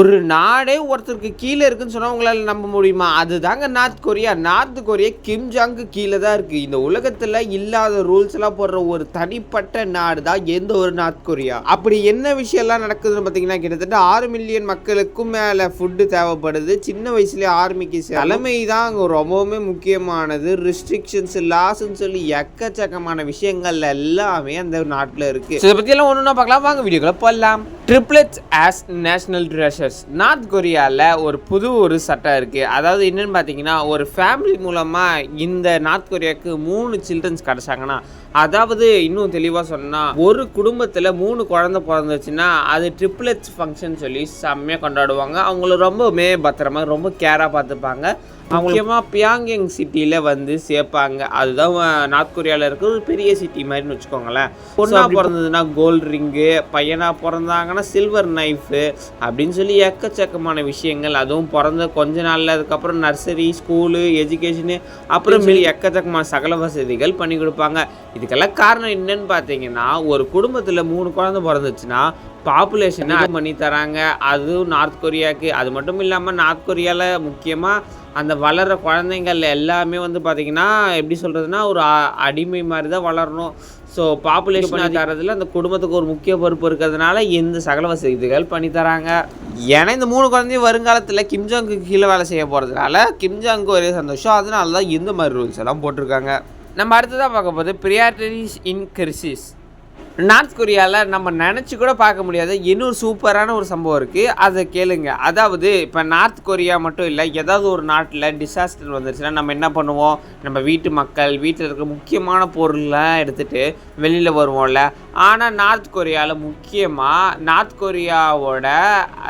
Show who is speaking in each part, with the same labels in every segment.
Speaker 1: ஒரு நாடே ஒருத்தருக்கு கீழே இருக்குன்னு சொன்னால் உங்களால் நம்ப முடியுமா? அதுதாங்க நார்த் கொரியா. நார்த் கொரியா கிம்ஜாங்க்கு கீழே தான் இருக்குது இந்த உலகத்தில் இல்லாத ரூல்ஸ் எல்லாம் போடுற ஒரு தனிப்பட்ட நாடு தான் எந்த ஒரு நார்த் கொரியா? அப்படி என்ன விஷயம்லாம் நடக்குதுன்னு பார்த்தீங்கன்னா கிட்டத்தட்ட ஆறு மில்லியன் மக்களுக்கும் மேலே ஃபுட்டு தேவைப்படுது. சின்ன வயசுலேயே ஆர்மிக்கு தலைமை தான் அங்கே ரொம்பவுமே முக்கியமானது. ரெஸ்ட்ரிக்ஷன்ஸ் லாஸ்ன்னு சொல்லி எக்கச்சக்கமான விஷயங்கள் எல்லாமே அந்த நாட்டில் இருக்குது இதை பற்றியெல்லாம் ஒன்று பார்க்கலாம். வாங்க வீடியோக்களை போடலாம் triplets as national treasures North கொரியாவில் ஒரு புது ஒரு சட்டம் இருக்குது அதாவது என்னன்னு பார்த்தீங்கன்னா ஒரு ஃபேமிலி மூலமாக இந்த நார்த் கொரியாவுக்கு மூணு சில்ட்ரன்ஸ் கிடச்சாங்கன்னா அதாவது இன்னும் தெளிவாக சொன்னால் ஒரு குடும்பத்தில் மூணு குழந்தை பிறந்துச்சுன்னா அது ட்ரிப்ளெட்ஸ் ஃபங்க்ஷன் சொல்லி செம்மையாக கொண்டாடுவாங்க. அவங்கள ரொம்பவுமே பத்திரமா ரொம்ப கேராக பார்த்துப்பாங்க. முக்கியமாக பியாங்யங் சிட்டியில் வந்து சேர்ப்பாங்க. அதுதான் நார்த் கொரியாவில் இருக்கிற ஒரு பெரிய சிட்டி மாதிரின்னு வச்சுக்கோங்களேன். பொண்ணா பிறந்ததுன்னா கோல்டு ரிங்கு பையனாக பிறந்தாங்கன்னா சில்வர் நைஃபு அப்படின்னு சொல்லி எக்கச்சக்கமான விஷயங்கள். அதுவும் பிறந்த கொஞ்ச நாளில் அதுக்கப்புறம் நர்சரி ஸ்கூலு எஜுகேஷனு அப்புறம் எக்கச்சக்கமான சகல வசதிகள் பண்ணி கொடுப்பாங்க. இதுக்கெல்லாம் காரணம் என்னன்னு பார்த்தீங்கன்னா ஒரு குடும்பத்தில் மூணு குழந்தை பிறந்துச்சுன்னா பாப்புலேஷனை பண்ணி தராங்க. அதுவும் நார்த் கொரியாவுக்கு அது மட்டும் இல்லாமல் நார்த் கொரியாவில் முக்கியமாக அந்த வளர்கிற குழந்தைங்கள் எல்லாமே வந்து பார்த்திங்கன்னா எப்படி சொல்கிறதுனா ஒரு அடிமை மாதிரி தான் வளரணும் ஸோ பாப்புலேஷன் தரதுல அந்த குடும்பத்துக்கு ஒரு முக்கிய பொறுப்பு இருக்கிறதுனால இந்த சகல வசதிகள் பண்ணி தராங்க. ஏன்னா இந்த மூணு குழந்தையும் வருங்காலத்தில் கிம்ஜாங்க்கு கீழே வேலை செய்ய போகிறதுனால கிம்ஜாங்க்கு ஒரே சந்தோஷம். அதனால தான் இந்த மாதிரி ரூல்ஸ் எல்லாம் போட்டிருக்காங்க. நம்ம அடுத்ததாக பார்க்க போது ப்ரியாரிட்டிஸ் இன் கிரிசிஸ் நார்த் கொரியாவில் நம்ம நினச்சி கூட பார்க்க முடியாத. இன்னொரு சூப்பரான ஒரு சம்பவம் இருக்குது அதை கேளுங்க. அதாவது இப்போ நார்த் கொரியா மட்டும் இல்லை ஏதாவது ஒரு நாட்டில் டிசாஸ்டர் வந்துருச்சுன்னா நம்ம என்ன பண்ணுவோம்? நம்ம வீட்டு மக்கள் வீட்டில் இருக்க முக்கியமான பொருள்லாம் எடுத்துகிட்டு வெளியில் வருவோம்ல. ஆனால் நார்த் கொரியாவில் முக்கியமாக நார்த் கொரியாவோட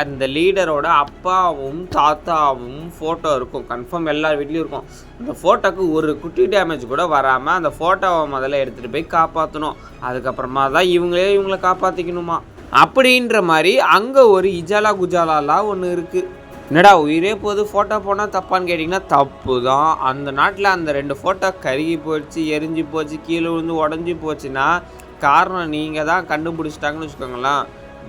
Speaker 1: அந்த லீடரோட அப்பாவும் தாத்தாவும் ஃபோட்டோ இருக்கும். கன்ஃபார்ம் எல்லார் வீட்லேயும் இருக்கும். அந்த ஃபோட்டோக்கு ஒரு குட்டி டேமேஜ் கூட வராமல் அந்த ஃபோட்டோவை முதல்ல எடுத்துகிட்டு போய் காப்பாற்றணும் அதுக்கப்புறமா தான் இவங்களே இவங்கள காப்பாற்றிக்கணுமா அப்படின்ற மாதிரி அங்கே ஒரு இஜாலா குஜாலாலாம் ஒன்று இருக்குது என்னடா உயிரே போது ஃபோட்டோ போனால் தப்பான்னு கேட்டிங்கன்னா தப்பு தான் அந்த நாட்டில் அந்த ரெண்டு ஃபோட்டோ கருகி போயிடுச்சு எரிஞ்சு போச்சு கீழே விழுந்து உடஞ்சி போச்சுன்னா காரணம் நீங்கள் தான் கண்டுபிடிச்சிட்டாங்கன்னு வச்சுக்கோங்களேன்.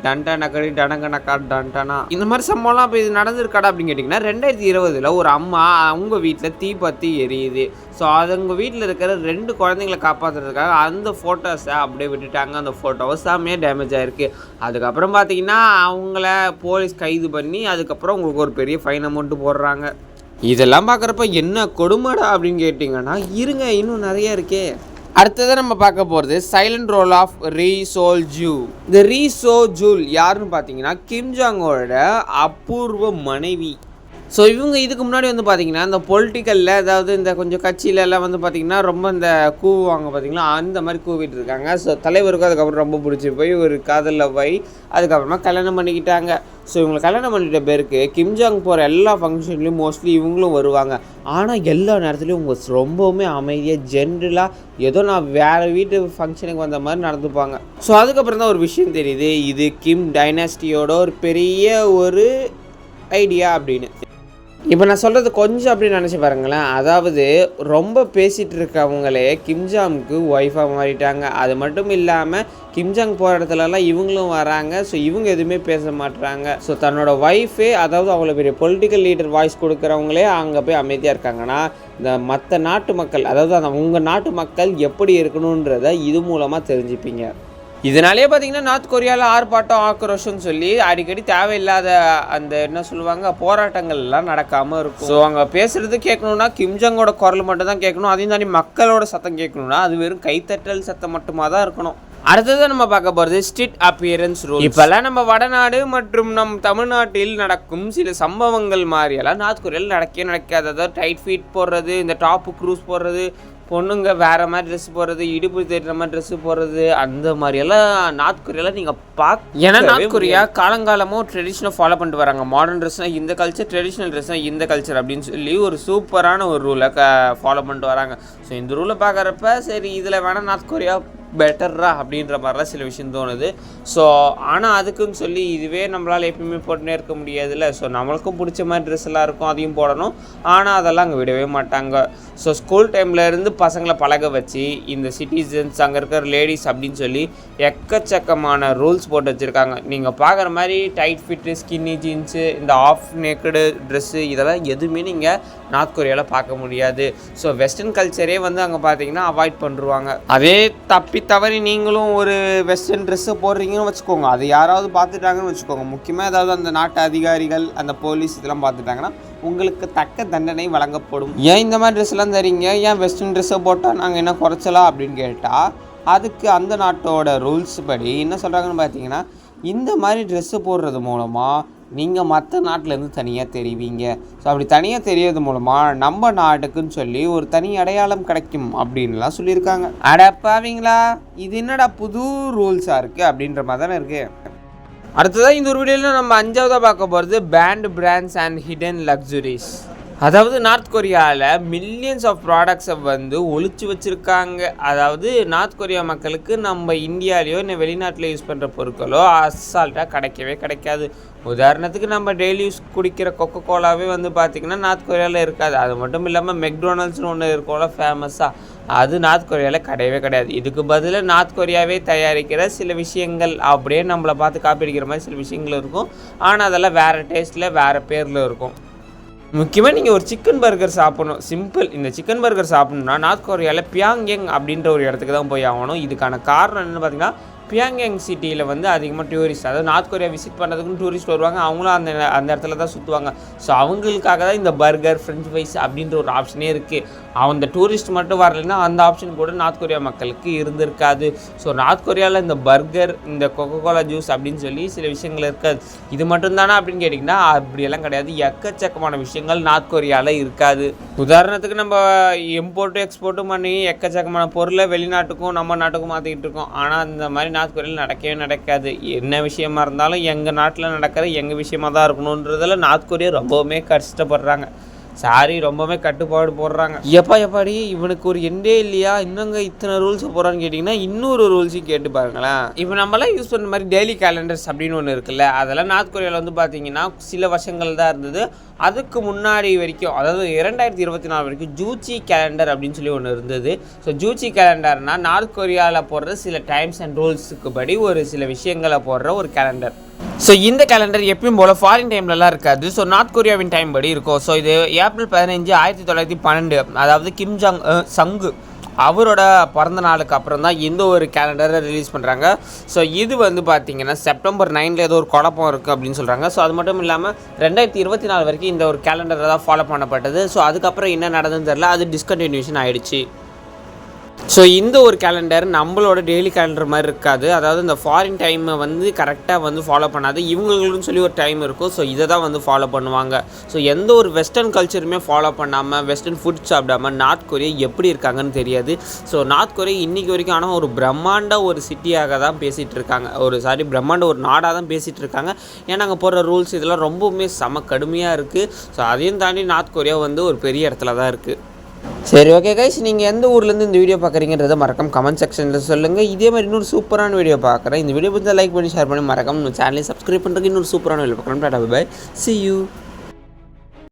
Speaker 1: டண்டா நக்கடி டனங்க நக்கா டண்டனா. இந்த மாதிரி சம்பவம்லாம் இப்போ இது நடந்திருக்காடா அப்படின்னு கேட்டிங்கன்னா ரெண்டாயிரத்தி இருபதில் ஒரு அம்மா அவங்க வீட்டில் தீ பற்றி எரியுது. ஸோ அது அவங்க வீட்டில் இருக்கிற ரெண்டு குழந்தைங்களை காப்பாற்றுறதுக்காக அந்த ஃபோட்டோஸை அப்படியே விட்டுட்டாங்க. அந்த ஃபோட்டோவை செம்மையாக டேமேஜ் ஆகிருக்கு அதுக்கப்புறம் பார்த்தீங்கன்னா அவங்கள போலீஸ் கைது பண்ணி அதுக்கப்புறம் உங்களுக்கு ஒரு பெரிய ஃபைன் அமௌண்ட்டு போடுறாங்க. இதெல்லாம் பார்க்குறப்ப என்ன கொடுமைடா அப்படின்னு கேட்டிங்கன்னா இருங்க இன்னும் நிறைய இருக்கே. அடுத்ததை நம்ம பார்க்க போகிறது silent role of Ri Sol Ju இந்த ரீ சோ ஜூல் யாருன்னு பார்த்தீங்கன்னா கிம் ஜாங்கோட அபூர்வ மனைவி. ஸோ இவங்க இதுக்கு முன்னாடி வந்து பார்த்தீங்கன்னா இந்த பொலிட்டிக்கலில் அதாவது இந்த கொஞ்சம் கட்சியிலலாம் வந்து பார்த்திங்கன்னா ரொம்ப இந்த கூவுவாங்க பார்த்திங்களா அந்த மாதிரி கூவிட்டு இருக்காங்க. ஸோ தலைவருக்கும் அதுக்கப்புறம் ரொம்ப பிடிச்சி போய் ஒரு காதலில் போய் அதுக்கப்புறமா கல்யாணம் பண்ணிக்கிட்டாங்க. ஸோ இவங்களை கல்யாணம் பண்ணிட்ட பேருக்கு கிம்ஜாங் போகிற எல்லா ஃபங்க்ஷன்லேயும் மோஸ்ட்லி இவங்களும் வருவாங்க. ஆனால் எல்லா நேரத்துலையும் இவங்க ரொம்பவுமே அமைதியாக ஜென்ரலாக ஏதோ நான் வேறு வீட்டு ஃபங்க்ஷனுக்கு வந்த மாதிரி நடந்துப்பாங்க. ஸோ அதுக்கப்புறம் தான் ஒரு விஷயம் தெரியுது. இது கிம் டைனாஸ்டியோட ஒரு பெரிய ஒரு ஐடியா அப்படின்னு. இப்போ நான் சொல்கிறது கொஞ்சம் அப்படி நினச்சி பாருங்களேன். அதாவது ரொம்ப பேசிகிட்டு இருக்கவங்களே கிம்ஜாங்க்கு ஒய்ஃபாக மாறிட்டாங்க. அது மட்டும் இல்லாமல் கிம்ஜாங் போகிற இடத்துலலாம் இவங்களும் வராங்க. ஸோ இவங்க எதுவுமே பேச மாட்டுறாங்க ஸோ தன்னோட ஒய்ஃபே அதாவது அவ்வளோ பெரிய பொலிட்டிக்கல் லீடர் வாய்ஸ் கொடுக்குறவங்களே அங்கே போய் அமைதியாக இருக்காங்கன்னா இந்த மற்ற நாட்டு மக்கள் அதாவது அந்த உங்கள் நாட்டு மக்கள் எப்படி இருக்கணுன்றதை இது மூலமாக தெரிஞ்சுப்பீங்க. இதனாலே பார்த்தீங்கன்னா நார்த் கொரியாவில் ஆர்ப்பாட்டம் ஆக்ரோஷம்னு சொல்லி அடிக்கடி தேவையில்லாத அந்த என்ன சொல்லுவாங்க போராட்டங்கள்லாம் நடக்காமல் இருக்கும். ஸோ அங்கே பேசுகிறது கேட்கணும்னா கிம்ஜங்கோட குரல் மட்டும் தான் கேட்கணும். அதையும் தாண்டி மக்களோட சத்தம் கேட்கணும்னா அது வெறும் கைத்தட்டல் சத்தம் மட்டுமா தான் இருக்கணும். அடுத்தது நம்ம பார்க்க போகிறது ஸ்ட்ரிட் அப்பியரன்ஸ் ரூல் இப்போல்லாம் நம்ம வடநாடு மற்றும் நம் தமிழ்நாட்டில் நடக்கும் சில சம்பவங்கள் மாதிரியெல்லாம் நார்த் கொரியாவில் நடக்கவே நடக்காது. அதாவது டைட் ஃபீட் போடுறது இந்த டாப்பு க்ரூஸ் போடுறது பொண்ணுங்க வேற மாதிரி ட்ரெஸ் போடுறது இடுப்பு தேடுற மாதிரி ட்ரெஸ் போடுறது அந்த மாதிரியெல்லாம் நார்த் கொரியாவில் நீங்கள் பார்க்க ஏன்னா நார்த் கொரியா காலங்காலமும் ட்ரெடிஷனை ஃபாலோ பண்ணிட்டு வராங்க. மாடர்ன் ட்ரெஸ்னால் இந்த கல்ச்சர் ட்ரெடிஷ்னல் ட்ரெஸ்னால் இந்த கல்ச்சர் அப்படின்னு சொல்லி ஒரு சூப்பரான ஒரு ரூலை க ஃபாலோ பண்ணிட்டு வராங்க. ஸோ இந்த ரூலை பார்க்குறப்ப சரி இதில் வேணால் நார்த் கொரியா பெட்டரா அப்படின்ற மாதிரிலாம் சில விஷயம் தோணுது. ஸோ ஆனால் அதுக்குன்னு சொல்லி இதுவே நம்மளால் எப்பயுமே போட்டுனே இருக்க முடியாதுல்ல. ஸோ நம்மளுக்கும் பிடிச்ச மாதிரி ட்ரெஸ் எல்லாம் இருக்கும் அதையும் போடணும். ஆனால் அதெல்லாம் அங்கே விடவே மாட்டாங்க. ஸோ ஸ்கூல் டைமில் இருந்து பசங்களை பழக வச்சு இந்த சிட்டிசன்ஸ் அங்கே இருக்கிற லேடிஸ் அப்படின்னு சொல்லி எக்கச்சக்கமான ரூல்ஸ் போட்டு வச்சுருக்காங்க. நீங்கள் பார்க்குற மாதிரி டைட் ஃபிட்டு ஸ்கின்னி ஜீன்ஸு இந்த ஆஃப் நேக்கடு ட்ரெஸ்ஸு இதெல்லாம் எதுவுமே நீங்கள் நார்த் கொரியாவில் பார்க்க முடியாது. ஸோ வெஸ்டர்ன் கல்ச்சரே வந்து அங்கே பார்த்தீங்கன்னா அவாய்ட் பண்ணுருவாங்க. அதே தப்பி தவறி நீங்களும் ஒரு வெஸ்டர்ன் ட்ரெஸ்ஸை போடுறீங்கன்னு வச்சுக்கோங்க. அது யாராவது பார்த்துட்டாங்கன்னு வச்சுக்கோங்க. முக்கியமாக ஏதாவது அந்த நாட்டு அதிகாரிகள் அந்த போலீஸ் இதெல்லாம் பார்த்துட்டாங்கன்னா உங்களுக்கு தக்க தண்டனை வழங்கப்படும். ஏன் இந்த மாதிரி ட்ரெஸ்லாம் தரீங்க ஏன் வெஸ்டர்ன் ட்ரெஸ்ஸை போட்டால் நாங்கள் என்ன குறைச்சலாம் அப்படின்னு கேட்டால் அதுக்கு அந்த நாட்டோட ரூல்ஸ் படி என்ன சொல்கிறாங்கன்னு பார்த்தீங்கன்னா இந்த மாதிரி ட்ரெஸ்ஸு போடுறது மூலமாக நீங்கள் மற்ற நாட்டிலேருந்து தனியாக தெரிவிங்க. ஸோ அப்படி தனியாக தெரியறது மூலமாக நம்ம நாட்டுக்குன்னு சொல்லி ஒரு தனி அடையாளம் கிடைக்கும் அப்படின்லாம் சொல்லியிருக்காங்க. அடப்பாவீங்களா இது என்னடா புது ரூல்ஸாக இருக்குது அப்படின்ற மாதிரி தானே இருக்குது அடுத்ததாக இந்த ஒரு வீடியோவில் நம்ம அஞ்சாவதாக பார்க்க போகிறது banned brands and hidden luxuries அதாவது நார்த் கொரியாவில் மில்லியன்ஸ் ஆஃப் ப்ராடக்ட்ஸை வந்து ஒழிச்சு வச்சுருக்காங்க. அதாவது நார்த் கொரியா மக்களுக்கு நம்ம இந்தியாவிலையோ இல்லை வெளிநாட்டில் யூஸ் பண்ணுற பொருட்களோ அசால்ட்டாக கிடைக்கவே கிடைக்காது. உதாரணத்துக்கு நம்ம டெய்லி யூஸ் குடிக்கிற கொக்கோ கோலாவே வந்து பார்த்திங்கன்னா நார்த் கொரியாவில் இருக்காது. அது மட்டும் இல்லாமல் மெக்டொனால்ட்ஸ்னு ஒன்று இருக்கும்ல ஃபேமஸாக அது நார்த் கொரியாவில் கிடையவே கிடையாது. இதுக்கு பதிலாக நார்த் கொரியாவே தயாரிக்கிற சில விஷயங்கள் அப்படியே நம்மளை பார்த்து காப்பி அடிக்கிற மாதிரி சில விஷயங்கள் இருக்கும். ஆனால் அதெல்லாம் வேறு டேஸ்ட்டில் வேறு பேரில் இருக்கும். முக்கியமாக நீங்கள் ஒரு சிக்கன் பர்கர் சாப்பிடணும். சிம்பிள் இந்த சிக்கன் பர்கர் சாப்பிட்ணுன்னா நார்த் கொரியாவில் பியாங்யங் அப்படின்ற ஒரு இடத்துக்கு தான் போய் ஆகணும். இதுக்கான காரணம் என்னென்னு பார்த்தீங்கன்னா பியாங்யாங் சிட்டியில் வந்து அதிகமாக டூரிஸ்ட் அதாவது நார்த் கொரியா விசிட் பண்ணுறதுக்குன்னு டூரிஸ்ட் வருவாங்க. அவங்களும் அந்த அந்த இடத்துல தான் சுற்றுவாங்க ஸோ அவங்களுக்காக தான் இந்த பர்கர் ஃப்ரெஞ்ச் ஃப்ரைஸ் அப்படின்ற ஒரு ஆப்ஷனே இருக்குது அந்த டூரிஸ்ட் மட்டும் வரலைன்னா அந்த ஆப்ஷன் கூட நார்த் கொரியா மக்களுக்கு இருந்திருக்காது. ஸோ நார்த் கொரியாவில் இந்த பர்கர் இந்த கொக்கோ கோலா ஜூஸ் அப்படின்னு சொல்லி சில விஷயங்கள் இருக்காது. இது மட்டும்தானா அப்படின்னு கேட்டிங்கன்னா அப்படியெல்லாம் கிடையாது. எக்கச்சக்கமான விஷயங்கள் நார்த் கொரியாவில் இருக்காது. உதாரணத்துக்கு நம்ம இம்போர்ட்டும் எக்ஸ்போர்ட்டும் பண்ணி எக்கச்சக்கமான பொருளை வெளிநாட்டுக்கும் நம்ம நாட்டுக்கும் மாற்றிக்கிட்டு இருக்கோம். ஆனால் இந்த மாதிரி நார்த் கொரியாவில் நடக்கவே நடக்காது. என்ன விஷயமா இருந்தாலும் எங்கள் நாட்டில் நடக்கிற எங்கள் விஷயமா தான் இருக்கணுன்றதில் நார்த் கொரியா ரொம்பவுமே கஷ்டப்படுறாங்க. சாரி ரொம்பவே கட்டுப்பாடு போடுறாங்க. எப்பா எப்பாடி? இவனுக்கு ஒரு எண்டே இல்லையா? இன்னுங்க இத்தனை ரூல்ஸ் போடுறான்னு கேட்டிங்கன்னா இன்னொரு ரூல்ஸையும் கேட்டு பாருங்களேன். இப்போ நம்மலாம் யூஸ் பண்ணுற மாதிரி டெய்லி கேலண்டர்ஸ் அப்படின்னு ஒன்று இருக்குல்ல அதெல்லாம் நார்த் கொரியாவில் வந்து பார்த்தீங்கன்னா சில வருஷங்கள் தான் இருந்தது. அதுக்கு முன்னாடி வரைக்கும் அதாவது இரண்டாயிரத்தி இருபத்தி நாலு வரைக்கும் ஜூச்சி கேலண்டர் அப்படின்னு சொல்லி ஒன்று இருந்தது. ஸோ ஜூச்சி கேலண்டர்னால் நார்த் கொரியாவில் போடுற சில டைம்ஸ் அண்ட் ரூல்ஸுக்கு படி ஒரு சில விஷயங்களை போடுற ஒரு கேலண்டர் ஸோ இந்த கேலண்டர் எப்பயும் போல் ஃபாரின் டைம்லலாம் இருக்காது. ஸோ நார்த் கொரியாவின் டைம் படி இருக்கும். ஸோ இது ஏப்ரல் பதினஞ்சு ஆயிரத்தி தொள்ளாயிரத்தி பன்னெண்டு அதாவது கிம் ஜாங் சங்கு அவரோட பிறந்த நாளுக்கு அப்புறம் தான் இந்த ஒரு கேலண்டரை ரிலீஸ் பண்ணுறாங்க ஸோ இது வந்து பார்த்திங்கன்னா செப்டம்பர் நைனில் ஏதோ ஒரு குழப்பம் இருக்குது அப்படின்னு சொல்கிறாங்க ஸோ அது மட்டும் இல்லாமல் ரெண்டாயிரத்தி இருபத்தி நாலு வரைக்கும் இந்த ஒரு கேலண்டரை தான் ஃபாலோ பண்ணப்பட்டது. ஸோ அதுக்கப்புறம் என்ன நடந்ததுன்னு தெரில அது டிஸ்கண்டினியூஷன் ஆகிடுச்சு ஸோ இந்த ஒரு கேலண்டர் நம்மளோட டெய்லி கேலண்டர் மாதிரி இருக்காது. அதாவது இந்த ஃபாரின் டைமை வந்து கரெக்டாக வந்து ஃபாலோ பண்ணாது. இவங்களுக்குன்னு சொல்லி ஒரு டைம் இருக்கும். ஸோ இதை தான் வந்து ஃபாலோ பண்ணுவாங்க. ஸோ எந்த ஒரு வெஸ்டர்ன் கல்ச்சருமே ஃபாலோ பண்ணாமல் வெஸ்டர்ன் ஃபுட் சாப்பிடாம நார்த் கொரியா எப்படி இருக்காங்கன்னு தெரியாது. ஸோ நார்த் கொரியா இன்றைக்கி வரைக்கும் ஆனால் ஒரு பிரம்மாண்ட ஒரு சிட்டியாக தான் பேசிகிட்டு இருக்காங்க. ஒரு சாரி பிரம்மாண்ட ஒரு நாடாக தான் பேசிகிட்டு இருக்காங்க. ஏன்னா அங்கே போடுற ரூல்ஸ் இதெல்லாம் ரொம்பவுமே செம கடுமையாக இருக்குது ஸோ அதையும் தாண்டி நார்த் கொரியா வந்து ஒரு பெரிய இடத்துல தான் இருக்குது சரி ஓகே கைஸ் நீங்கள் எந்த ஊர்லேருந்து இந்த வீடியோ பார்க்குறீங்கன்றத மறக்காம கமெண்ட் செக்ஷனில் சொல்லுங்கள் இதே மாதிரி இன்னொரு சூப்பரான வீடியோ பார்க்குறேன். இந்த வீடியோ பிடிச்சா லைக் பண்ணி ஷேர் பண்ணி மறக்காம சேனலையும் சப்ஸ்கிரைப் பண்ணுறதுக்கு இன்னொரு சூப்பரான வீடியோ பார்க்குறேன். Tata bye C you